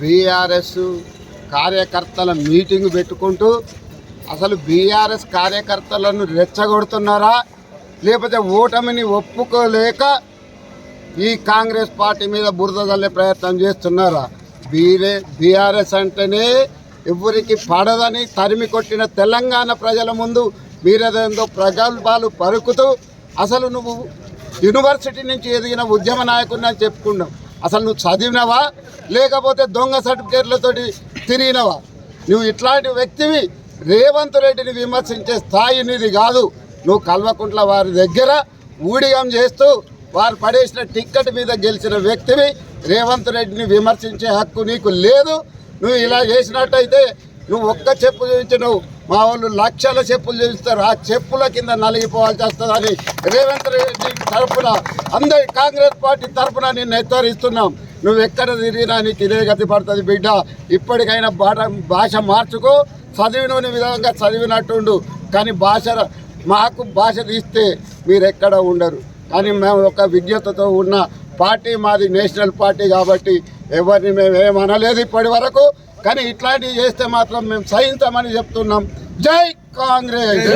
BRS కార్యకర్తల meeting పెట్టుకుంటూ అసలు బీఆర్ఎస్ కార్యకర్తలను రెచ్చగొడుతున్నారా? లేకపోతే ఓటమిని ఒప్పుకోలేక ఈ కాంగ్రెస్ పార్టీ మీద బురద చల్లే ప్రయత్నం చేస్తున్నారా? బీరే బీఆర్ఎస్ అంటేనే ఎవరికి పడదని తరిమి కొట్టిన తెలంగాణ ప్రజల ముందు మీరేదేందో ప్రగల్భాలు పరుకుతూ అసలు నువ్వు యూనివర్సిటీ నుంచి ఎదిగిన ఉద్యమ నాయకుడిని అని చెప్పుకున్నావు అసలు నువ్వు చదివినవా? లేకపోతే దొంగ సర్టిఫికేట్లతోటి తిరిగినవా? నువ్వు ఇట్లాంటి వ్యక్తివి రేవంత్ రెడ్డిని విమర్శించే స్థాయి నీది కాదు. నువ్వు కల్వకుంట్ల వారి దగ్గర ఊడిగం చేస్తూ వారు పడేసిన టిక్కెట్ మీద గెలిచిన వ్యక్తివి రేవంత్ రెడ్డిని విమర్శించే హక్కు నీకు లేదు. నువ్వు ఇలా చేసినట్టయితే నువ్వు ఒక్క చెప్పు చూపించినవు మా వాళ్ళు లక్షల చెప్పులు చూపిస్తారు ఆ చెప్పుల కింద నలిగిపోవాల్సి వస్తుందని రేవంత్ రెడ్డి తరఫున అందరి కాంగ్రెస్ పార్టీ తరఫున నేను హెచ్చరిస్తున్నాం. నువ్వు ఎక్కడ తిరిగినా నీకు ఇదే గతి పడుతుంది బిడ్డ. ఇప్పటికైనా బాట భాష మార్చుకో. చదివిన విధంగా చదివినట్టుండు. కానీ భాష మాకు భాష తీస్తే మీరు ఎక్కడ ఉండరు. కానీ మేము ఒక విజ్ఞతతో ఉన్న పార్టీ మాది నేషనల్ పార్టీ కాబట్టి ఎవరిని మేము ఏమనలేదు ఇప్పటి వరకు. కానీ ఇట్లాంటివి చేస్తే మాత్రం మేము సహించమని చెప్తున్నాం. జై కాంగ్రెస్!